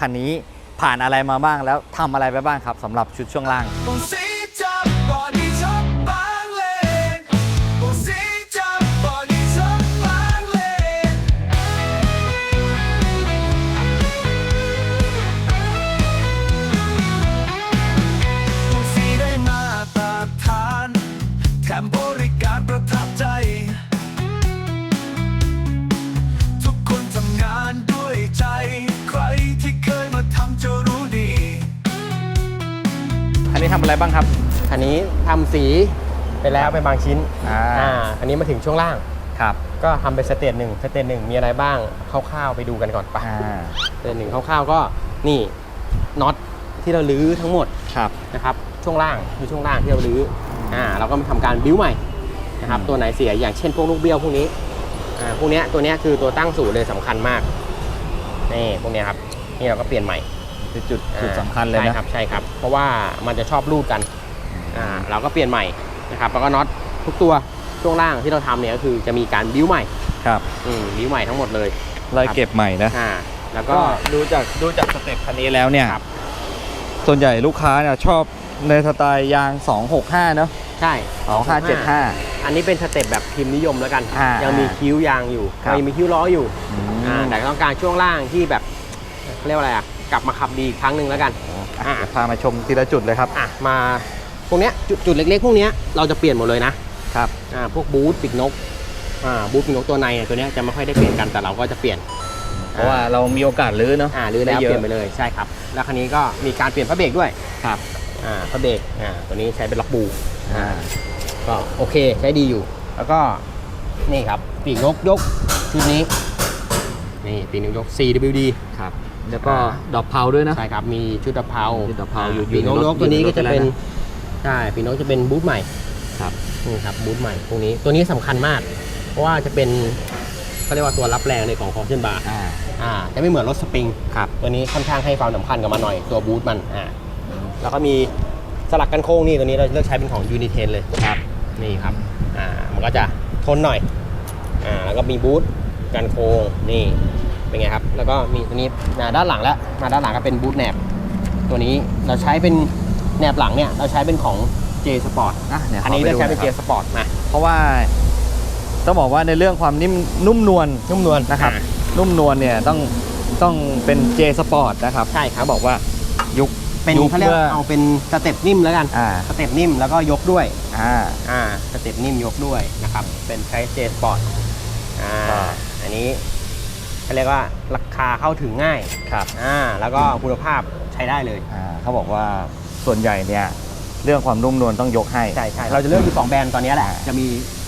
คันนี้ผ่านอะไรมาบ้างแล้วทำอะไรไปบ้างครับสำหรับชุดช่วงล่าง Con นนี้ทำอะไรบ้างครับคันนี้ทำสีไปแล้วเป็นบางชิ้นอ่าอ่าคันนี้มาถึงช่วงล่างครับก็ทำเป็นสเตจหนึ่งสเตจหนึ่งมีอะไรบ้างคร่าวๆไปดูกันก่อนไปอ่าสเตจหนึ่งคร่าวๆก็นี่น็อตที่เราลื้อทั้งหมดครับนะครับช่วงล่างคือช่วงล่างที่เราลื้ออ่าเราก็มาทำการบิ้วใหม่นะครับอืมตัวไหนเสียอย่างเช่นพวกลูกเบี้ยวพวกนี้อ่าพวกเนี้ยตัวเนี้ยคือตัวตั้งศูนย์เลยสำคัญมากนี่พวกเนี้ยครับนี่เราก็เปลี่ยนใหม่คือจุดอ่าจุดสำคัญเลยใช่นะครับใช่ครับเพ ราะว่ามันจะชอบรูดกันอ่าเราก็เปลี่ยนใหม่นะครับแล้วก็น็อตทุกตัวช่วงล่างที่เราทำเนี่ยก็คือจะมีการบิ้วใหม่ครับอืมบิ้วใหม่ทั้งหมดเลยไล่เก็บใหม่นะอ่าแล้วก็ก็ดูจากดูจากสเต็ปคันนี้แล้วเนี่ยครับส่วนใหญ่ลูกค้าเนี่ยชอบในสไตล์ยาง 265 เนอะใช่2575 อันนี้เป็นสเต็ปแบบพิมพ์นิยมแล้วกัน อ่ายัยังมีคิ้วยางอยู่ครับ ยังมีคิ้วล้ออยู่อืม อ่าแต่ก็ต้องการช่วงล่างที่แบบเขาเรียกว่าอะไรอะกลับมาขับดีอีกครั้งหนึ่งแล้วกัน อะเดี๋ยวพามาชมทีละจุดเลยครับ อะมาพวกเนี้ยจุดจุดเล็กๆ พวกเนี้ยเราจะเปลี่ยนหมดเลยนะครับ อ่าพวกบูทปีกนกอ่าบูทปีกนกตัวในเนี่ยตัวเนี้ยจะไม่ค่อยได้เปลี่ยนกันแต่เราก็จะเปลี่ยน เพราะว่าเรามีโอกาสลื้อเนาะ อ่าหรือแล้วได้เยอะเปลี่ยนไปเลยใช่ครับ แล้วคันนี้ก็มีการเปลี่ยนพระเบรกด้วยครับ อ่าพระเบรกอ่าตัวนี้ใช้เป็นล็อกบูอ่าก็โอเคใช้ดีอยู่ แล้วก็นี่ครับปีกนกยกชุดนี้นี่ปีกนกยก CWD ครับ แล้วก็ดอกเผาด้วยนะ ใช่ครับ มีชุดตะเภาชุดตะเภาอยู่ปีกนกอยู่ในรถยกตัวนี้ก็จะเป็น อยู่ในรถ ใช่ปีกนกจะเป็นบูทใหม่ครับ นี่ครับบูทใหม่พวกนี้ ตัวนี้สำคัญมาก เพราะว่าจะเป็นเขาเรียกว่าตัวรับแรงในของคอร์เชนบาร์อ่าอ่าจะไม่เหมือนรถสปริง ครับ ตัวนี้ค่อนข้างให้ความสำคัญกับมันหน่อย ตัวบูทมัน อ่า แล้วก็มีสลักกันโค้งนี่ตัวนี้เราเลือกใช้เป็นของยูนิเทนเลย ครับ นี่ครับ อ่า มันก็จะทนหน่อย อ่า แล้วก็มีบูทกันโค้งนี่ เป็นไงครับ แล้วก็มีตัวนี้มาด้านหลังแล้วมาด้านหลังก็เป็นบูทแหนบตัวนี้เราใช้เป็นแหนบหลังเนี่ยเราใช้เป็นของ J Sport อะเดี๋ยวอันนี้ขเราไปดูใช้เป็น J หอยครับ Sport มาเพราะว่าต้องบอกว่าในเรื่องความนิ่มนุ่มนวลนุ่มนวลนะครับอ่านุ่มนวลเนี่ยต้องต้องเป็น J Sport นะครับใช่ครับเขาบอกว่ายุคเป็นยุคเขาเรียกมื่อเอาเป็นสเต็ปนิ่มแล้วกันอ่าสเต็ปนิ่มแล้วก็ยกด้วยอ่าอ่าสเต็ปนิ่มยกด้วยนะครับเป็นใช้ J Sport อ่าอ่าอันนี้ เขาเรียกว่าราคาเข้าถึงง่ายครับอ่าแล้วก็คุณภาพใช้ได้เลย อ่าเขาบอกว่าส่วนใหญ่เนี่ยเรื่องความนุ่มนวลต้องยกให้ ใช่ใช่เราจะเลือกอยู่สองแบรนด์ตอนนี้แหละอ่าจะมี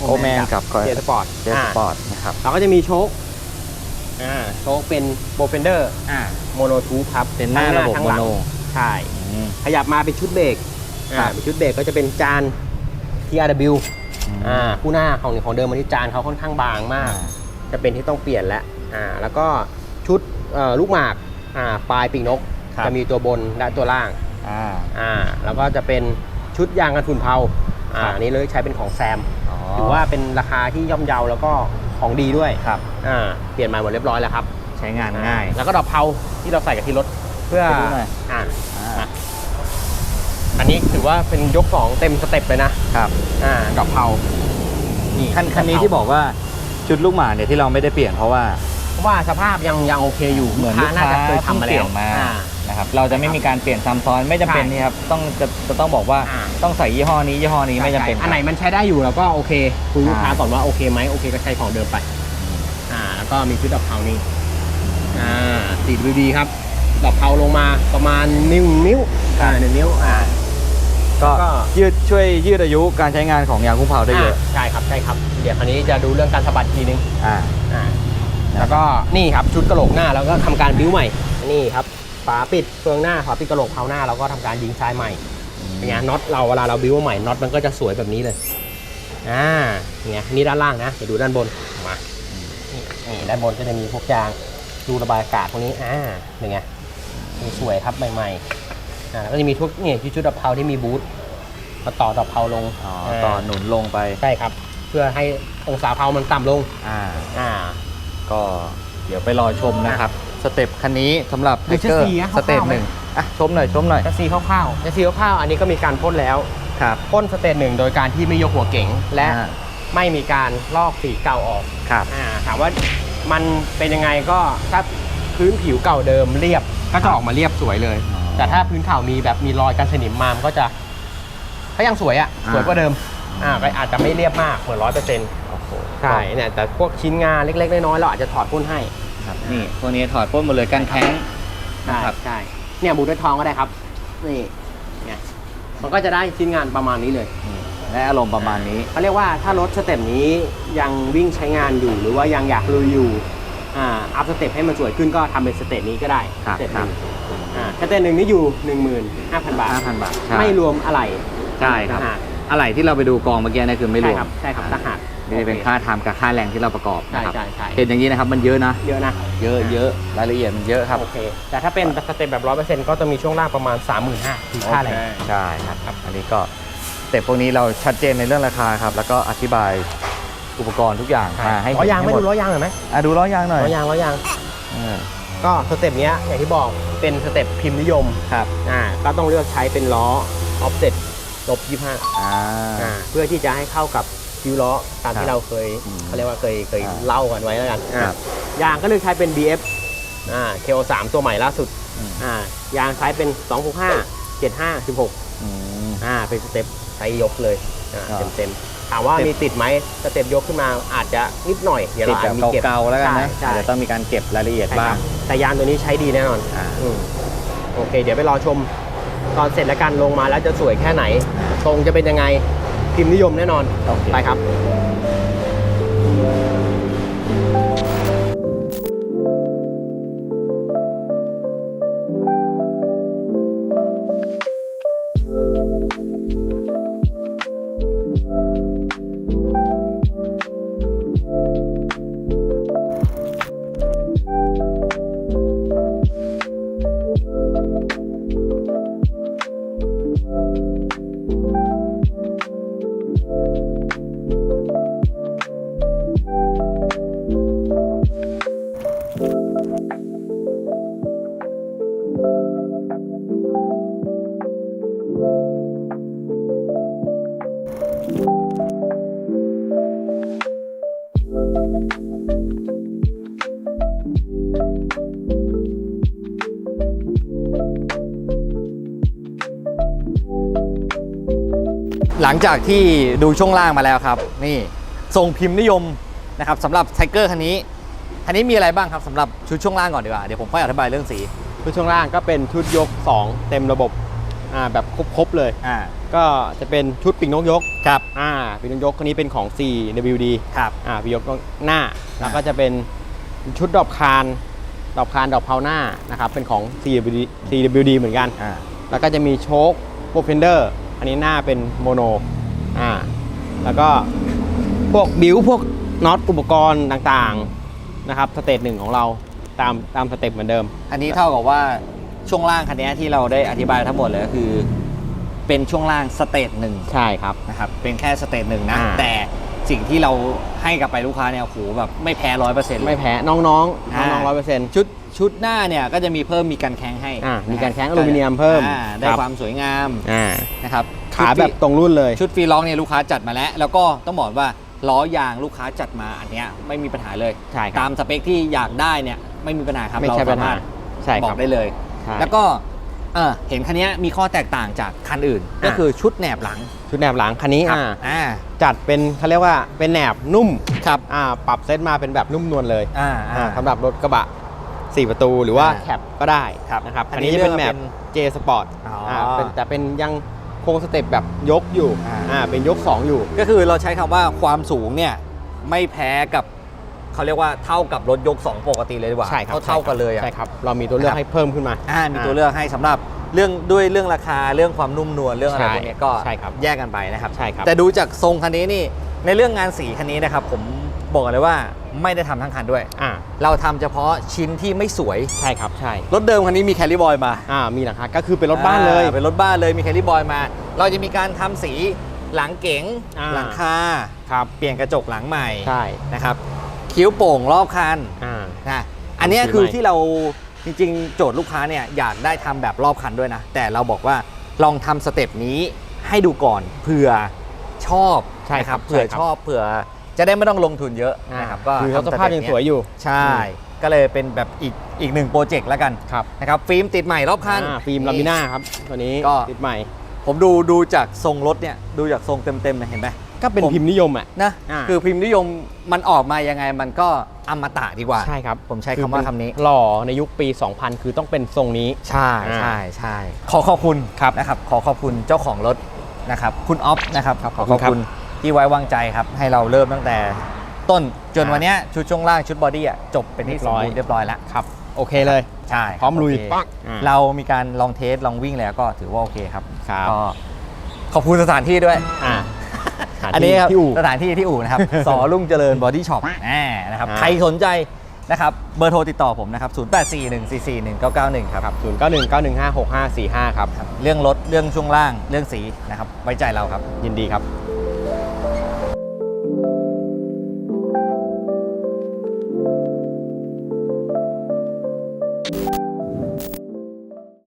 Oman กับเจสปอร์ต J Sport นะครับเราก็จะมีโชคอ่าโชคเป็นโบเฟนเดอร์อ่าโมโนทูครับเป็นหน้าระบบทั้งโมหลังโนใช่อืมขยับมาเป็นชุดเบรกครัอ่าบเป็นชุดเบรกก็จะเป็นจาน TRW อืมอ่าคู่หน้าของของเดิมมันที่จานเขาค่อนข้างบางมาก จะเป็นที่ต้องเปลี่ยนแล้ว อ่าแล้วก็ชุดเอ่อลูกหมากอ่าปลายปีกนก ครับ จะมีตัวบนและตัวล่างอ่า อ่าแล้วก็จะเป็นชุดยางกันฝุ่นเผาอ่าครับ อันนี้เลยใช้เป็นของแซมอ๋อถือว่าเป็นราคาที่ย่อมเยาแล้วก็ของดีด้วยครับอ่าเปลี่ยนมาหมดเรียบร้อยแล้วครับใช้งานง่าย แล้วก็ดอกเผาที่เราใส่กับที่รถเพื่อไปดูหน่อย อ่าอ่าอันนี้ถือว่าเป็นยกสองเต็มสเต็ปเลยนะครับอ่าดอกเผานี่คันคันนี้ที่บอกว่าชุดลูกหมาเนี่ยที่เราไม่ได้เปลี่ยนเพราะว่า เพราะว่าสภาพยังยังโอเคอยู่เหมือนลูกน่าค้าจะเคยทำมาเปแล้ลี่วยนมาอ่านะครับเราจะไม่มีการเปลี่ยนซ้ำซ้อนไม่จำเป็นใช่นี่ครับต้องจะจะต้องบอกว่าอ่า ต้องใส่ยี่ห้อนี้ยี่ห้อนี้ไม่จำเป็นอันไหนมันใช้ได้อยู่เราก็โอเคคุยลูกค้าอ่าก่อนว่าโอเคไหมโอเคก็ใช้ของเดิมไป อ่า แล้วก็มีชุดดอกเผานี่อ่าสีดูดีครับดอกเผาลงมาประมาณนิ้วนิ้วอ่าหนึ่งนิ้วอ่า ก็ก็ ยืดช่วยยืดอายุการใช้งานของยางคุ้มเผาได้เยอะาใช่ครับใช่ครับ เดี๋ยวคันนี้จะดูเรื่องการสะบัดทีนึงอ่า อ่า แล้วก็นี่ครับชุดกระโหลกหน้าแล้วก็ทำการบิ้วใหม่ นี่ครับฝาปิดเฟืองหน้าฝาปิดกระโหลกเผาหน้าเราก็ทำการยิงทรายใหม่เป็นไงน็อตเราเวลาเราบิ้วใหม่น็อตมันก็จะสวยแบบนี้เลยอ่าเนี่ยนี่ด้านล่างนะเดี๋ยวดูด้านบนมานี่นี่ด้านบนก็จะมีพวกยางรูระบายอากาศพวกนี้อ่าเป็นไงนี่สวยครับใหม่ๆอ่าแล้วก็จะมีทุกเนี่ยชุดดับเพลาที่มีบูทมาต่อดับเพลาลงอ๋อต่อหนุนลงไปใช่ครับ เพื่อให้องศาเพลามันต่ำลงอ่าอ่าก็ เดี๋ยวไปรอชมนะครับ สเต็ปคันนี้สำหรับดูไทเกอร์แชสซีนะสเต็ปคร่าวๆไหมหนึ่งอะชมหน่อยชมหน่อยจะซีคร่าวๆจะซีคร่าวๆอันนี้ก็มีการพ่นแล้วครับ พ่นสเตจหนึ่งโดยการที่ไม่ยกหัวเก๋งและอ่า ไม่มีการลอกสีเก่าออกครับ อ่าถามว่ามันเป็นยังไงก็ถ้าพื้นผิวเก่าเดิมเรียบก็จะออกมาเรียบสวยเลย อ๋อแต่ถ้าพื้นเก่ามีแบบมีรอยการสนิมมามันก็จะก็ยังสวยอะ่ะอ่า สวยกว่าเดิมอ่าก็อาจจะไม่เรียบมากเหมือนร้อยเปอร์เซ็นต์โอ้โห ใช่เนี่ยแต่พวกชิ้นงานเล็กๆน้อยๆเราอาจจะถอดพ่นให้ครับนี่ตัวนี้ถอดพ่นหมดเลยกันแข้งใช่นะครับใช่เนี่ยบูทด้วยทองก็ได้ครับนี่เนี่ยมันก็จะได้ชิ้นงานประมาณนี้เลยนี่ได้อารมณ์ประมาณนี้เขาเรียกว่าถ้ารถสเต็ปนี้ยังวิ่งใช้งานอยู่หรือว่ายังอยากลุยอยู่อ่าอัพสเต็ปให้มันสวยขึ้นก็ทำเป็นสเต็ปนี้ก็ได้ครับสเต็ปหครันึ่บงอ่าสเต็ปหนึ่งนี่อยู่15,000บาท5,000บาทใช่ไม่รวมอะไรใช่ครับต่างหากอะไรที่เราไปดูกองเมื่อกี้เนะคือไม่รวมใช่ครับใช่ครับต่างหาก นี่เป็นโอเคค่าทำกับค่าแรงที่เราประกอบนะครับใช่ใช่ใช่เห็นอย่างนี้นะครับมันเยอะนะ เยอะนะ เยอะเยอะรายละเอียดมันเยอะครับโอเค แต่ถ้าเป็นสเต็ปแบบร้อยเปอร์เซ็นต์ก็จะมีช่วงล่างประมาณ 35,000คือค่าแรง ใช่ครับอันนี้ก็สเต็ปพวกนี้เราชัดเจนในเรื่องราคาครับ แล้วก็อธิบายอุปกรณ์ทุกอย่างมาให้ล้อยางไม่ให้ดูหล้อยางหน่อยไหมอะดูล้อยางหน่อยล้อยางล้อยาง เออก็สเต็ปเนี้ยอย่างที่บอกเป็นสเต็ปพิมพ์นิยมครับอ่าก็ต้องเลือกใช้เป็นล้อออฟเซ็ตลบ25อ่า อ่าเพื่อที่จะให้เข้ากับ คิวล้อตามครัที่บเราเคยอืมเขาเรียกว่าเคยเคยอ่าเล่ากันไว้แล้วกันครับอ่ายางก็เลือกใช้เป็น BF อ่า KO3 ตัวใหม่ล่าสุดอืมอ่ายางใช้เป็น 265 75 16อืมอ่าเป็นสเต็ปใช้ยกเลยอ่าครับเต็มเต็มๆถามว่าสเต็ปมีติดไหมสเต็ปยกขึ้นมาอาจจะนิดหน่อยเดี๋ยวติดเราแบอาจบมีเก็บเก่าๆแล้วกันนะใช่อาจใช่จะต้องมีการเก็บรายละเอียดใช่บ้าคงรับแต่ยางตัวนี้ใช้ดีแน่นอนอ่าอืมโอเค เดี๋ยวไปรอชมตอนเสร็จแล้วกันลงมาแล้วจะสวยแค่ไหนตรงจะเป็นยังไง พิมพ์นิยมแน่นอน โอเค ไปครับ หลังจากที่ดูช่วงล่างมาแล้วครับ นี่ทรงพิมพ์นิยมนะครับสำหรับไทเกอร์คันนี้คันนี้มีอะไรบ้างครับสำหรับชุดช่วงล่างก่อนดีกว่าเดี๋ยวผมค่อยอธิบายเรื่องสีชุดช่วงล่างก็เป็นชุดยก 2 เต็มระบบอ่าแบบครบๆเลย อ่าก็จะเป็นชุดปีกนกยกครับอ่าปีกนกยกคันนี้เป็นของ 4WD ครับอ่าปีกยกหน้า แล้วก็จะเป็นชุดดอกคานดอกคานดอกเพาหน้านะครับเป็นของ 4WD 4WD เหมือนกัน อ่าแล้วก็จะมีโชคพวกเฟนเดอร์ อันนี้หน้าเป็นโมโนอ่าแล้วก็พวกบิวพวกน็อตอุปกรณ์ต่างๆนะครับสเตจหนึ่งของเราตามตามสเต็ปเหมือนเดิม อันนี้เท่ากับว่าช่วงล่างคันนี้ที่เราได้อธิบายทั้งหมดเลยก็คือ เป็นช่วงล่างสเตจหนึ่งใช่ครับนะครับเป็นแค่สเตจหนึ่งนะอ่า แต่สิ่งที่เราให้กับไปลูกค้าเนี่ยโอ้โหแบบไม่แพ้ร้อยเปอร์เซ็นต์ ไม่แพ้น้องๆน้องอ่าๆร้อยเปอร์เซ็นต์ชุด ชุดหน้าเนี่ยก็จะมีเพิ่มมีการแข้งให้อ่ามีการแข้งะอลูมิเนียมเพิ่มอ่าได้ครับความสวยงามอ่านะครับขาแบบตรงรุ่นเลย ชุดฟรีล็อกเนี่ยลูกค้าจัดมาแล้ว แล้วก็ต้องบอกว่าล้อยางลูกค้าจัดมาอันเนี้ยไม่มีปัญหาเลย ใช่ครับตามสเปคที่อยากได้เนี่ยไม่มีปัญหาครับไม่ใช่เรปัญหาสรถใช่บคอรับกได้เลย ใช่แล้วก็เออเห็นคันนี้มีข้อแตกต่างจากคันอื่นอะก็คือชุดแหนบหลังชุดแหนบหลังคันนี้ครับอ่าอ่าจัดเป็นเขาเรียกว่าเป็นแหนบนุ่มครับอ่าปรับเซตมาเป็นแบบนุ่มนวลเลยอ่าอ่าสำหรับรถกระบะ 4 ประตูหรือว่าอ่าแคปก็ได้ครับนะครับอัอันนนี้นี้จะเป็นเรีแมยกปว่าเป็น J Sport อ๋ออ่าเป็นแต่เป็นยังโครงสเต็ปแบบยกอยู่อ่าอ่าเป็นยก 2 อยู่ ก็คือเราใช้คำว่าความสูงเนี่ยไม่แพ้กับเขาเรียกว่าเท่ากับรถยก 2 ปกติเลยดีกว่าใช่ครับเท่าๆกันเลยอะใช่ครับเรามีตัวเลือครักบให้เพิ่มขึ้นมาอ่ามีตัวเลือกให้สำหรับเรื่องด้วยเรื่องราคาเรื่องความนุ่มนวลเรื่องอะไรใช่พวกเนี้ยก็ใช่ครับแยกกันไปนะครับใช่ครับแต่ดูจากทรงคันนี้นี่ในเรื่องงานสีคันนี้นะครับผม บอกเลยว่าไม่ได้ทำทั้งคันด้วย อ่าเราทำเฉพาะชิ้นที่ไม่สวย ใช่ครับใช่รถเดิมคันนี้มีแคลรี่บอยมาอ่ามีหลังคาก็คือเป็นรถบ้านเลย อ่เป็นรถบ้านเลยมีแคลรี่บอยมา เราจะมีการทำสีหลังเก๋งอ่า หลังคาครับเปลี่ยนกระจกหลังใหม่ใช่นะครับคิ้วโป่งรอบคันอ่า นะอันเนี้ยสีคือใหม่ที่เราจริงๆ โจทย์ลูกค้าเนี่ยอยากได้ทำแบบรอบคันด้วยนะ แต่เราบอกว่าลองทำสเต็ปนี้ให้ดูก่อนเผื่อชอบใช่ครับนะเผื่อใช่ครับ ชอบเผื่อ จะได้ไม่ต้องลงทุนเยอะนะครับก็คือทำสภาพยังสวยอยู่ ใช่ ก็เลยเป็นแบบอีกอีกหนึ่งโปรเจกต์แล้วกันครับนะครับฟิล์มติดใหม่รอบคันอ่าฟิล์มลามิน่าครับตัวนี้ก็ติดใหม่ ผมดูดูจากทรงรถเนี่ยดูจากทรงเต็มๆเนี่ยเห็นไหมก็เป็นผมพิมพ์นิยมอะนะอ่าคือพิมพ์นิยมมันออกมายังไงมันก็อมตะดีกว่าใช่ครับผมใช้คำว่าคำนี้หล่อในยุคปี 2000 คือต้องเป็นทรงนี้ใช่อ่าใช่ใช่ขอขอบคุณครับนะครับขอขอบคุณเจ้าของรถนะครับคุณออฟนะครับครับขอขอบขคุอบณครับคุณ ที่ไว้วางใจครับ ให้เราเริ่มตั้งแต่ต้นจนวันเนี้ยชุดช่วงล่างชุดบอดี้อะจบเป็นที่สมบูรณ์เรียบร้อยแล้ว ครับ โอเคเลย ใช่พร้อมลุยโเคอ่า เรามีการลองเทสลองวิ่งแล้วก็ถือว่าโอเคครับครับ ก็ขอบคุณสถานที่ด้วย อ่าอันนี้ครับที่อู่ สถานที่ที่อู่นะครับ สอรุ่งเจริญบอดี้ช็อปนะครับอ่า ใครสนใจนะครับเบอร์โทรติดต่อผมนะครับ 0841441991 ครับครับ0 9 1 9 1 5 6 5 4 5ครับ เรื่องรถเรื่องช่วงล่างเรื่องสีนะครับ ไว้ใจเราครับ ยินดีครับค